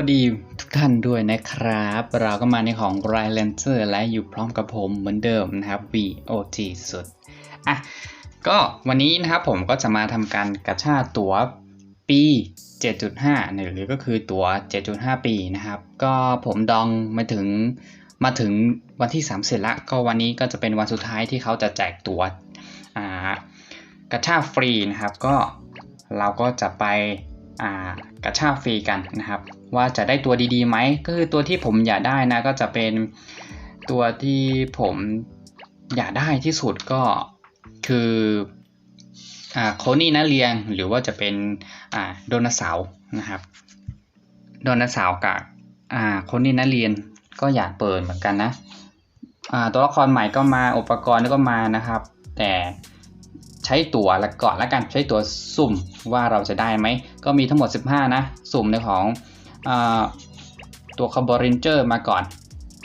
วัสดีทุกท่านด้วยนะครับ เราก็มาในของ r y l a n c e r และอยู่พร้อมกับผมเหมือนเดิมนะครับ VOG สุด อะ ก็วันนี้นะครับผมก็จะมาทำการกระชาตั๋วปี 7.5เนี่ยหรือก็คือตั๋ว 7.5 ปีนะครับ ก็ผมดองมาถึงมาถึงวันที่3เสร็จละ ก็วันนี้ก็จะเป็นวันสุดท้ายที่เขาจะแจกตั๋วอ่ากระชาฟรีนะครับ ก็เราก็จะไปอ่ากระชาฟรีกันนะครับ ว่าจะได้ตัวดีๆไหมก็คือตัวที่ผมอยากได้นะก็จะเป็นตัวที่ผมอยากได้ที่สุดก็คืออ่าโคนี่นะเรียงหรือว่าจะเป็นอ่าโดนัสเสาร์นะครับโดนัสเสาร์กับอ่าโคนี่นะเรียนก็อยากเปิดเหมือนกันนะอ่าตัวละครใหม่ก็มาอุปกรณ์ก็มานะครับ แต่ใช้ตั๋วละก่อนละกันใช้ตั๋วสุ่มว่าเราจะได้ไหมก็มีทั้งหมด 15 นะ สุ่มในของ ตัวคาร์บอเรนเจอร์มาก่อน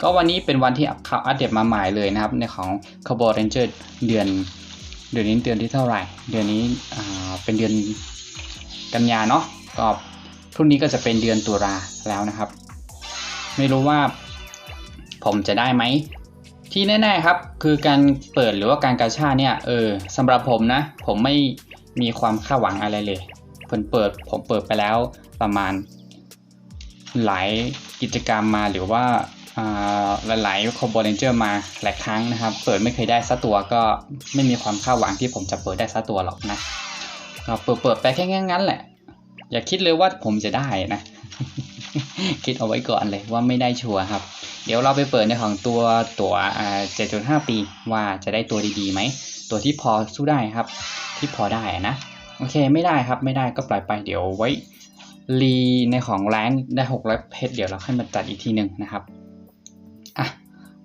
ก็วันนี้เป็นวันที่เขาอัปเดตมาใหม่เลยนะครับ ในของคาร์บอเรนเจอร์เดือนเดือนนี้เดือนที่เท่าไหร่ เดือนนี้เป็นเดือนกันยาเนาะก็พรุ่งนี้ก็จะเป็นเดือนตุลาแล้วนะครับ ไม่รู้ว่าผมจะได้ไหม ที่แน่ๆครับ คือการเปิดหรือว่าการกาชาเนี่ยเออสำหรับผมนะ ผมไม่มีความคาดหวังอะไรเลยผมเปิดผมเปิดไปแล้วประมาณ หลายกิจกรรมมาหรือว่าอ่าหลายๆคอมโบเรนเจอร์มาหลายครั้งนะครับ เปิดไม่เคยได้สักตัวก็ไม่มีความคาดหวังที่ผมจะเปิดได้สักตัวหรอกนะก็เปิดเปิดไปแค่งั้นแหละ อย่าคิดเลยว่าผมจะได้นะ คิดเอาไว้ก่อนเลยว่าไม่ได้ชัวร์ครับ เดี๋ยวเราไปเปิดในของตัวตัว7.5ปีว่าจะได้ตัวดีๆไหม ตัวที่พอสู้ได้ครับ ที่พอได้นะ โอเคไม่ได้ครับไม่ได้ก็ปล่อยไปเดี๋ยวไว้ รีในของแรงได้6แล้วเพชรเดี๋ยวเราค่อยมาจัดอีกทีหนึ่งนะครับอะ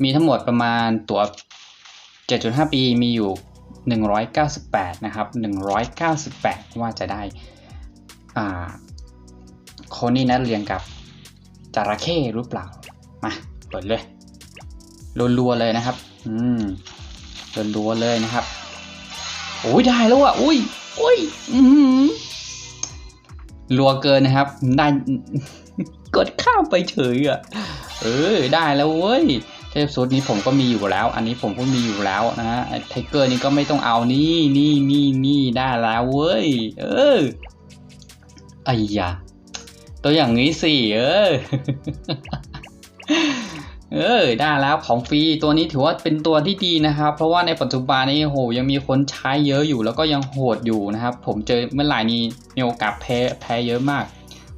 มีทั้งหมดประมาณตัว 7.5 ปีมีอยู่ 198 นะครับ 198 ว่าจะได้อ่าโคนี่นัดเรียงกับจระเข้หรือเปล่า มาเปิดเลยรัวๆเลยนะครับ อืมรัวๆเลยนะครับโอ้ยได้แล้วอะอุ้ยอุ้ยอืม รัวเกินนะครับ ได้กดข้ามไปเฉยอะ เออ ได้แล้วเว้ย เทพสุดนี้ผมก็มีอยู่แล้ว อันนี้ผมก็มีอยู่แล้วนะฮะไทเกอร์นี่ก็ไม่ต้องเอานี่นี่นี่นี่ได้แล้วเว้ย เออไอ้ยาตัวอย่างนี้สิเออ เออได้แล้วของฟรีตัวนี้ถือว่าเป็นตัวที่ดีนะครับ เพราะว่าในปัจจุบันนี้โหยังมีคนใช้เยอะอยู่แล้วก็ยังโหดอยู่นะครับ ผมเจอเมื่อไหร่นี้มีโอกาสแพ้แพ้เยอะมาก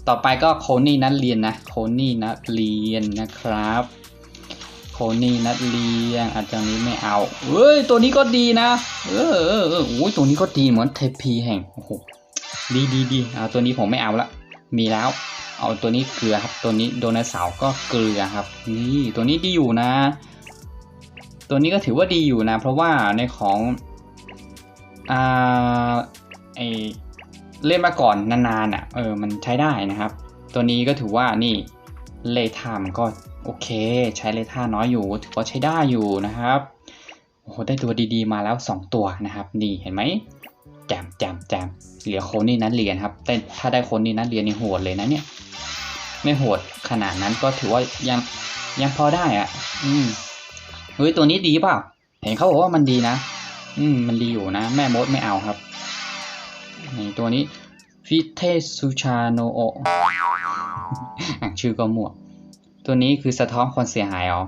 ต่อไปก็โคนี่นัดเรียนนะโคนี่นัดเรียนนะครับโคนี่นัดเรียนอาจจะนี้ไม่เอาเอ้ยตัวนี้ก็ดีนะ เออเออเออโอ้ยตัวนี้ก็ดีเหมือนเทพีแห่งโอ้โหดีดีดีเอาตัวนี้ผมไม่เอาละมีแล้ว เอาตัวนี้เกลือครับ ตัวนี้โดนัสเสาร์ก็เกลือครับ นี่ตัวนี้ดีอยู่นะ ตัวนี้ก็ถือว่าดีอยู่นะ เพราะว่าในของอ่าไอเล่นมาก่อนนานๆอะเออมันใช้ได้นะครับ ตัวนี้ก็ถือว่านี่เลท่ามันก็โอเค ใช้เลท่าน้อยอยู่ ถือว่าใช้ได้อยู่นะครับโอ้โหได้ตัวดีๆมาแล้ว 2 ตัวนะครับ นี่เห็นไหม แจมแจมแจมเหลือโคนี่นัดเรียนครับ แต่ถ้าได้โคนี่นัดเรียนนี่โหดเลยนะเนี่ย ไม่โหดขนาดนั้นก็ถือว่ายังยังพอได้อะ อืมเฮ้ยตัวนี้ดีเปล่าเห็นเขาบอกว่ามันดีนะ อืม มันดีอยู่นะ แม่มดไม่เอาครับนี่ตัวนี้ฟิเทสุชาโนโออ่านชื่อก็มั่วตัวนี้คือสะท้อนความเสียหายอ๋อ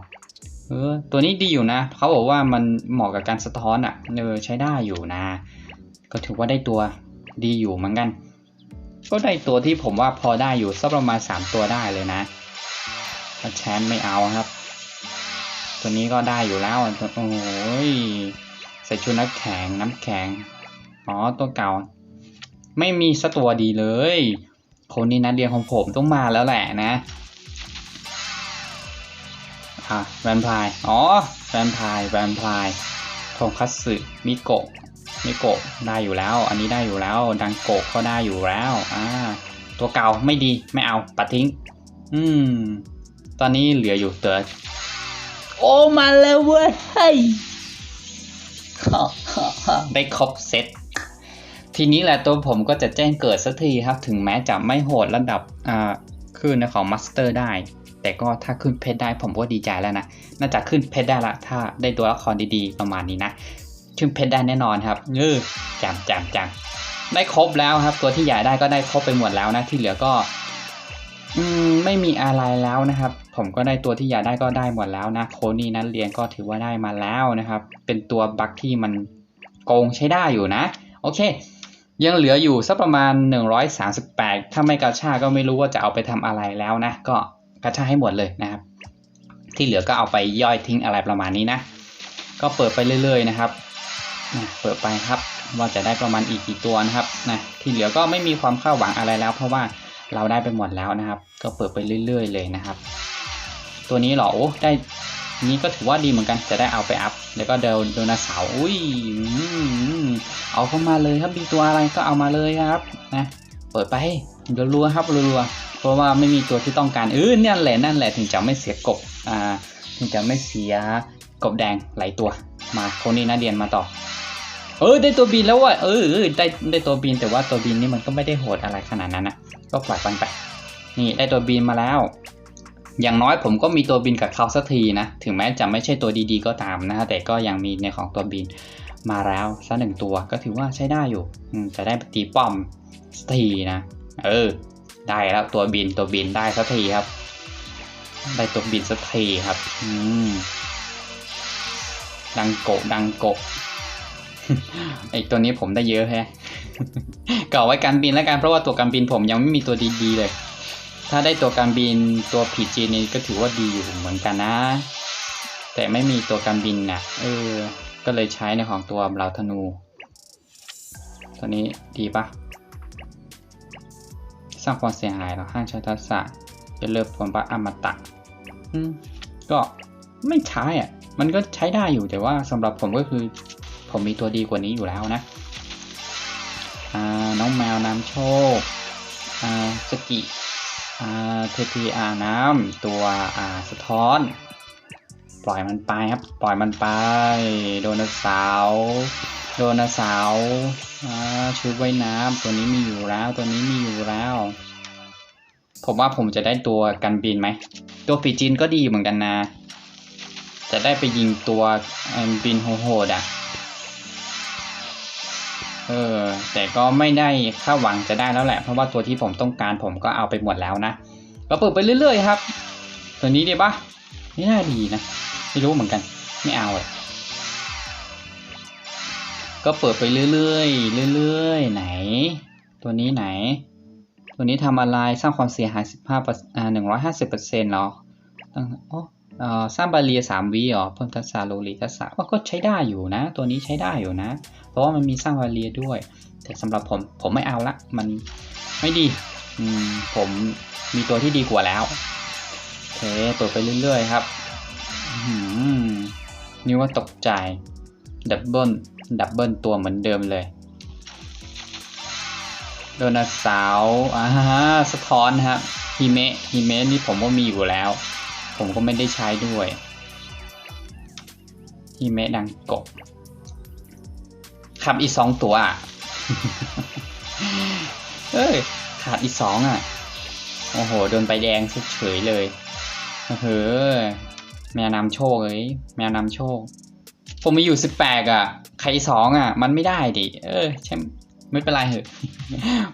เออ ตัวนี้ดีอยู่นะ เขาบอกว่ามันเหมาะกับการสะท้อนอะ เออ ใช้ได้อยู่นะ ก็ถือว่าได้ตัวดีอยู่เหมือนกัน ก็ได้ตัวที่ผมว่าพอได้อยู่สักประมาณ 3 ตัวได้เลยนะแชมป์ไม่เอาครับ ตัวนี้ก็ได้อยู่แล้วโอ้ยใส่ชุดนักแข็งน้ำแข็งอ๋อตัวเก่า ไม่มีสักตัวดีเลย คนนี้นัดเรียนของผมต้องมาแล้วแหละนะอะแวมไพร์อ๋อแวมไพร์แวมไพร์ทงคัตสึมิโกะ มิโกะได้อยู่แล้ว อันนี้ได้อยู่แล้ว ดังโกะก็ได้อยู่แล้ว อ่า ตัวเก่าไม่ดีไม่เอาปัดทิ้ง อืม ตอนนี้เหลืออยู่เตอโอ้มาแล้วเว้ยได้ครบเซตทีนี้แหละตัวผมก็จะแจ้งเกิดสักทีครับ ถึงแม้จะไม่โหดระดับอ่าขึ้นในของมาสเตอร์ได้ แต่ก็ถ้าขึ้นเพชรได้ผมก็ดีใจแล้วนะ น่าจะขึ้นเพชรได้ละ ถ้าได้ตัวละครดีๆ ประมาณนี้นะ ขึ้นเพชรได้แน่นอนครับเออจำจำจำได้ครบแล้วครับ ตัวที่อยากได้ก็ได้ครบไปหมดแล้วนะที่เหลือก็ อืมไม่มีอะไรแล้วนะครับ ผมก็ได้ตัวที่อยากได้ก็ได้หมดแล้วนะโคนี่นั้นเรียนก็ถือว่าได้มาแล้วนะครับ เป็นตัวบัคที่มันโกงใช้ได้อยู่นะ โอเค ยังเหลืออยู่สักประมาณ 138 ถ้าไม่กระชาก็ไม่รู้ว่าจะเอาไปทำอะไรแล้วนะ ก็กระชาให้หมดเลยนะครับ ที่เหลือก็เอาไปย่อยทิ้งอะไรประมาณนี้นะ ก็เปิดไปเรื่อยๆนะครับ นะเปิดไปครับ ว่าจะได้ประมาณอีกกี่ตัวนะครับนะที่เหลือก็ไม่มีความคาดหวังอะไรแล้ว เพราะว่าเราได้ไปหมดแล้วนะครับ ก็เปิดไปเรื่อย ๆ เลยนะครับ ตัวนี้เหรอโอ้ได้นี้ก็ถือว่าดีเหมือนกันจะได้เอาไปอัพ แล้วก็เดลโดนาเสาร์อุ้ยเอาเข้ามาเลยครับมีตัวอะไรก็เอามาเลยครับนะเปิดไปรัวๆครับรัวๆเพราะว่าไม่มีตัวที่ต้องการเออเนี่ยแหละนั่นแหละถึงจะไม่เสียกบอ่าถึงจะไม่เสียกบแดงหลายตัวมาคนนี้นะเดียนมาต่อ เออได้ตัวบินแล้วว่ะเออได้ได้ตัวบินแต่ว่าตัวบินนี่มันก็ไม่ได้โหดอะไรขนาดนั้นนะก็ปล่อยมันไปนี่ได้ตัวบินมาแล้ว อย่างน้อยผมก็มีตัวบินกับเขาสักทีนะถึงแม้จะไม่ใช่ตัวดีๆก็ตามนะแต่ก็ยังมีในของตัวบินมาแล้วสักหนึ่งตัวก็ถือว่าใช้ได้อยู่อจะได้ปตีป้อมสักทีนะ เออ ได้แล้วตัวบินตัวบินได้สักทีครับ ได้ตัวบินสักทีครับ อืมดังโกดังโก ไอตัวนี้ผมได้เยอะแฮะก็เอาไว้การบินแล้วกันเพราะว่าตัวการบินผมยังไม่มีตัวดีๆเลย ถ้าได้ตัวการบินตัวผีจีนี่ก็ถือว่าดีอยู่เหมือนกันนะ แต่ไม่มีตัวการบินนะ่ะเออ ก็เลยใช้ในของตัวเราธนู ตัวนี้ดีปะสร้างความเสียหายเรอห้างใช้ทักษะเป็นเลิฟผลปะอมตะก็ไม่ใช้อะ มันก็ใช้ได้อยู่แต่ว่าสำหรับผมก็คือ ผมมีตัวดีกว่านี้อยู่แล้วนะน้องแมวน้ำโชคสกิเทพีอาน้ำตัวสะท้อน ปล่อยมันไปครับ ปล่อยมันไป โดนเสาร์โดนเสาร์อ่าชุดว่ายน้ำตัวนี้มีอยู่แล้ว ตัวนี้มีอยู่แล้ว ผมว่าผมจะได้ตัวกันบินไหม ตัวปีจินก็ดีเหมือนกันนะ จะได้ไปยิงตัวบินโหดอะ ออ แต่ก็ไม่ได้คาดหวังจะได้แล้วแหละ เพราะว่าตัวที่ผมต้องการผมก็เอาไปหมดแล้วนะก็เปิดไปเรื่อยๆครับ ตัวนี้ดีปะไม่น่าดีนะ ไม่รู้เหมือนกัน ไม่เอาเลยก็เปิดไปเรื่อยๆ เรื่อยๆ ไหน ตัวนี้ไหน ตัวนี้ทำอะไร สร้างความเสียหาย 15เปอร์อ่า150เปอร์เซ็นต์หรอโอ้ สร้างบาเรียสามวิเหรอเพิ่มทักษะโลลีทักษะว่าก็ใช้ได้อยู่นะ ตัวนี้ใช้ได้อยู่นะ เพราะว่ามันมีสร้างบาเรียด้วย แต่สำหรับผมผมไม่เอาละมันไม่ดีผมมีตัวที่ดีกว่าแล้วโอเคเปิดไปเรื่อยๆครับนี่ว่าตกใจดับเบิลดับเบิลตัวเหมือนเดิมเลยโดนาสาร์อ่าฮะสะท้อนครับฮิเมะฮิเมะนี่ผมว่ามีอยู่แล้ว ผมก็ไม่ได้ใช้ด้วยฮิเมะดังกบขับอีสองตัวอะเอ้ยขาดอีสองอะ โอ้โห โดนใบแดงเฉยเลยเฮ้อแมวนำโชคเอ้ยแมวนำโชค ผมมีอยู่สิบแปดอะ ใครสองอะ มันไม่ได้ดิ เออใช่ไม่เป็นไรเหอะ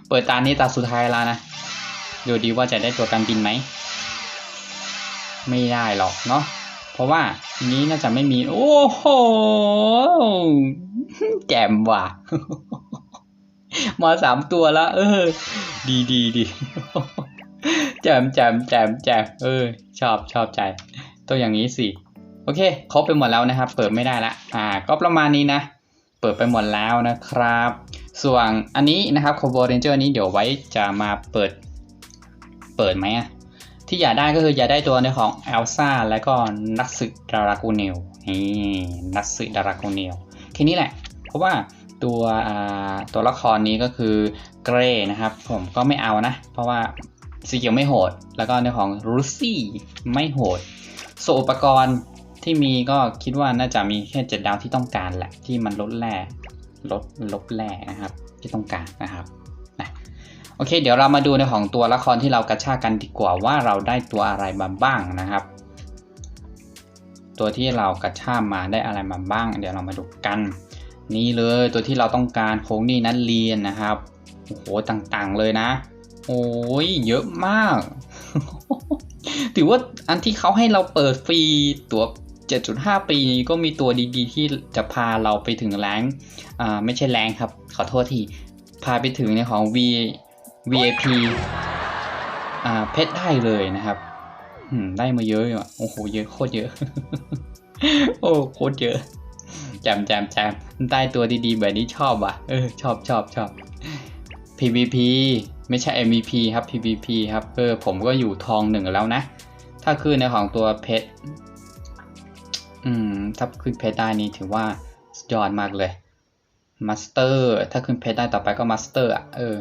เปิดตานี้ตาสุดท้ายแล้วนะ ดูดีว่าจะได้ตัวการบินไหม ไม่ได้หรอกเนาะเพราะว่าทีนี้น่าจะไม่มี โอ้โหแจมว่ะมาสามตัวแล้วเออ ดีดีดีแจมแจมแจมแจมเออ ชอบชอบใจ ตัวอย่างนี้สิ โอเคครบไปหมดแล้วนะครับ เปิดไม่ได้ละอ่า ก็ประมาณนี้นะเปิดไปหมดแล้วนะครับ ส่วนอันนี้นะครับ c o v o Ranger นี้เดี๋ยวไว้จะมาเปิด เปิดไหมอะ ที่อยากได้ก็คืออยากได้ตัวในของเอลซ่าและก็นักสึดารากูเนลนี่นักสึดารากูเนลแค่นี้แหละ เพราะว่าตัวตัวละครนี้ก็คือเกรนะครับ ผมก็ไม่เอานะ เพราะว่าสีเขียวไม่โหด แล้วก็ในของรูซี่ไม่โหดส่วนอุปกรณ์ที่มีก็คิดว่าน่าจะมีแค่เจ็ดดาวที่ต้องการแหละ ที่มันลดแร่ลดลบแร่นะครับ ที่ต้องการนะครับนะ โอเค เดี๋ยวเรามาดูในของตัวละครที่เรากระชากกันดีกว่าว่าเราได้ตัวอะไรมาบ้างนะครับ ตัวที่เรากระชากมาได้อะไรมาบ้าง เดี๋ยวเรามาดูกัน นี่เลยตัวที่เราต้องการโค้งนี่นัดเรียนนะครับโอ้โหต่างๆเลยนะ โอ้ยเยอะมากถือว่าอันที่เขาให้เราเปิดฟรีตัว 7.5 ปีนี้ก็มีตัวดีๆ ที่จะพาเราไปถึงแรงอ่าไม่ใช่แรงครับ ขอโทษที พาไปถึงในของ V VIP อ่าเพชรได้เลยนะครับได้มาเยอะอะโอ้โห เยอะโคตรเยอะ โอ้โคตรเยอะจำจำจำได้ตัวดีๆแบบนี้ชอบว่ะ เออ ชอบชอบชอบ PVP ไม่ใช่ MVP ครับ PVP ครับ เออ ผมก็อยู่ทองหนึ่งแล้วนะ ถ้าขึ้นในของตัวเพชร อืม ถ้าขึ้นเพชรได้นี่ถือว่าสุดยอดมากเลย มาสเตอร์ ถ้าขึ้นเพชรได้ต่อไปก็มาสเตอร์อะ เออ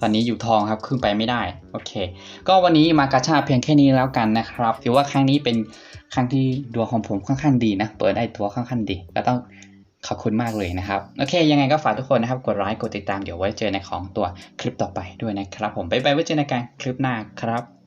ตอนนี้อยู่ทองครับขึ้นไปไม่ได้โอเค ก็วันนี้มากระชาเพียงแค่นี้แล้วกันนะครับถือว่าครั้งนี้เป็นครั้งที่ดวงของผมค่อนข้างดีนะ เปิดได้ตัวค่อนข้างดีก็ต้องขอบคุณมากเลยนะครับโอเค ยังไงก็ฝากทุกคนนะครับ กดไลค์กดติดตามเดี๋ยวไว้เจอในของตัวคลิปต่อไปด้วยนะครับ ผมไปไปไว้เจอในการคลิปหน้าครับ